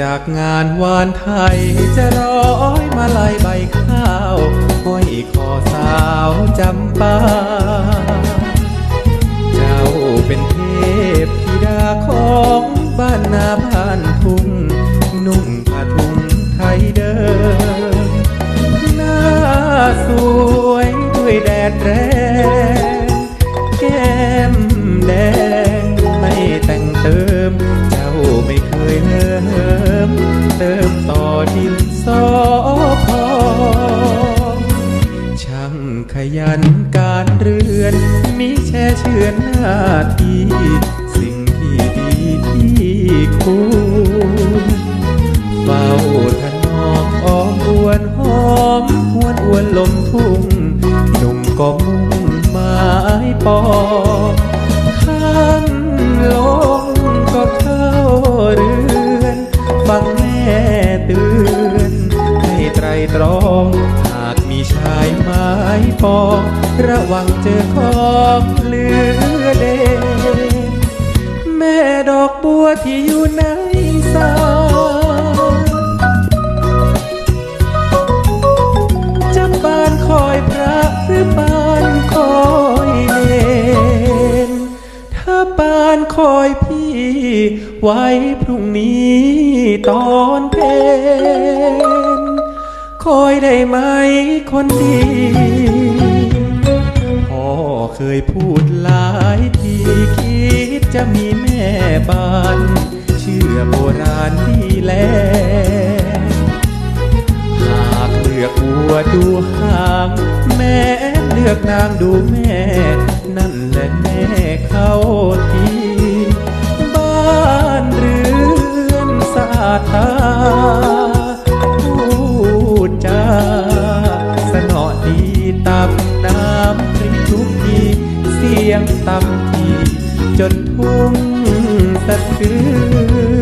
จากงานวานไทย จะร้อยมาลายใบข้าวห้อยคอสาวจำปา เจ้าเป็นเทพธิดาของบ้านนา ช่เชือหน้าที่สิ่งที่ดีที่คุณเฝ้าถนอมอ้อมอวนหอมหวนอวนลมทุ่งหนุ่มก็มุ่งหมายปองข้าง หากมีชายไม้ปอง ระวังเจอของเหลือเดแม่ดอกบัวที่อยู่ในสาจะบานคอยพระหรือบานคอยเนนถ้าปานคอยพี่ ไว้พรุ่งนี้ตอนเพน คอยได้ไหมคนดี พ่อเคยพูดหลายทีคิดจะมีแม่บ้าน เชื่อโบราณดีแล้วหากเลือกวัวดูหาง แม่เลือกนางดูแม่ นั่นแหละแม่เข้าทีบ้านเรือนสะอาดตา ตับน้ำพริกทุกทีเสียงตำทีจนทุ่งสะเทือน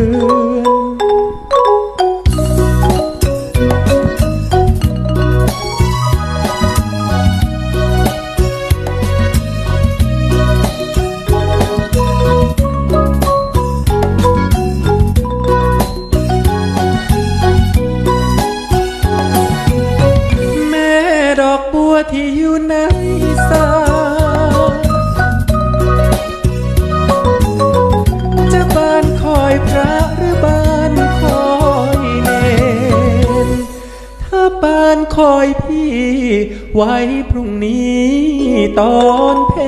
ที่อยู่ในสาจะบานคอยพระหรือบานคอยเนนถ้าบานคอยพี่ ไว้พรุ่งนี้ตอนเพล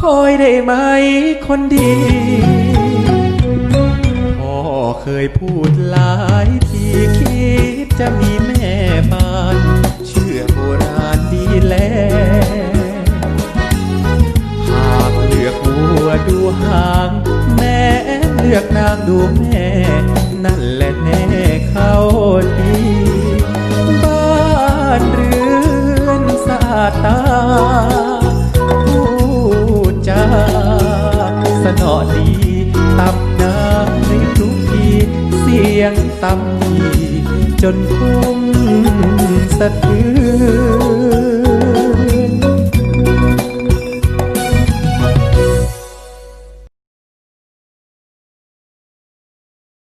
คอยได้ไหมคนดีพ่อเคยพูดหลายทีคิดจะมีแม่ ดูแม่ นั่นแหละแน่เข้าทีบ้านเรือนสะอาดตาพูดจาสนอดีตำน้ำในทุกทีเสียงตำทีจนทุ่งสะเทือน